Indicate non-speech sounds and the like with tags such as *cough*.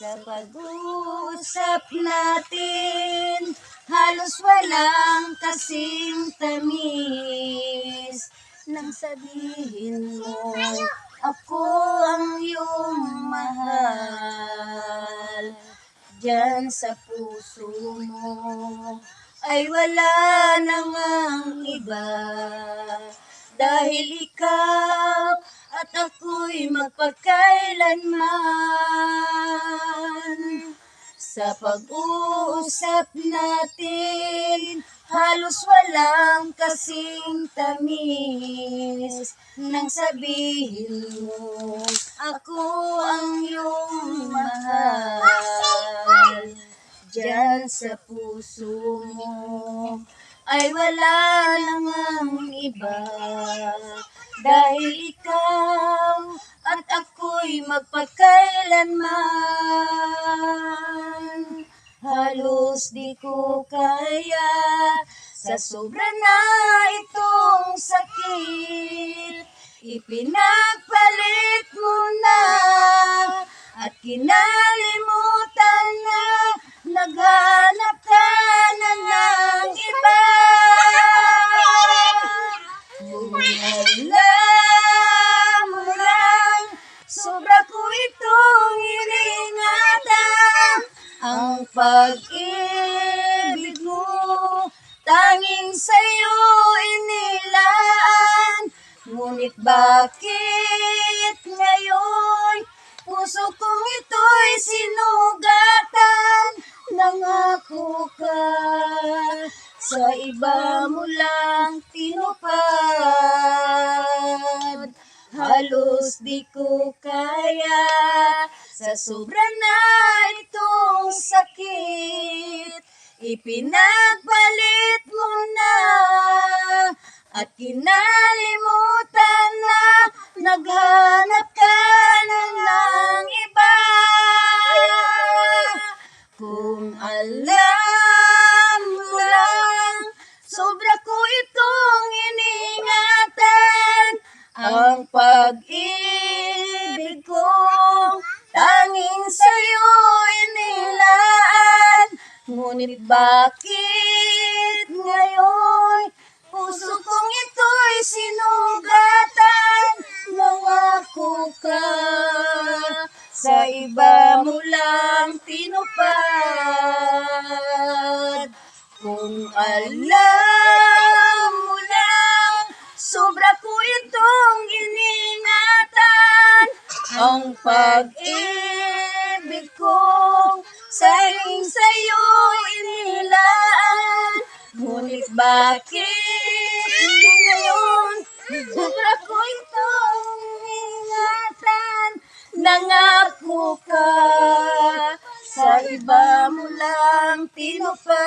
Sa pag-uusap natin, halos walang kasing tamis. Nang sabihin mo, ako ang iyong mahal. Diyan sa puso mo, ay wala nang ang iba. Dahil ikaw at ako'y magpagkailanman. Sa pag-uusap natin, halos walang kasing tamis. Nang sabihin mo, ako ang iyong mahal. Diyan sa puso mo, ay wala nang ang iba. Dahil ikaw at ako'y magpagkailanman. Halos di ko kaya sa sobra na itong sakit. Ipinagpalit mo na at kinalimutan na naghanap pag-ibig mo, tanging sa'yo inilaan. Ngunit bakit ngayon, puso kong ito'y sinugatan. Nangako ka, sa iba mo lang tinupad. Halos di ko kaya sa sobra na itong sakit. Ipinagpalit mo na at kinalimutan na naghanap ka na ng iba. Kung alam mo lang, sobra ko itong iningatan. Ang pag-ibig ko, sa'yo inilaan. Ngunit bakit ngayon, puso kong ito'y sinugatan. Nangako ka, sa iba mo lang tinupad. Kung alam mo lang, sobra ko itong iningatan. Ang pag-ibig ko, saring sa'yo inilaan. Ngunit bakit ngayon, *laughs* sobra ko itong ingatan. Nangako ka, sa iba mo lang tinupad.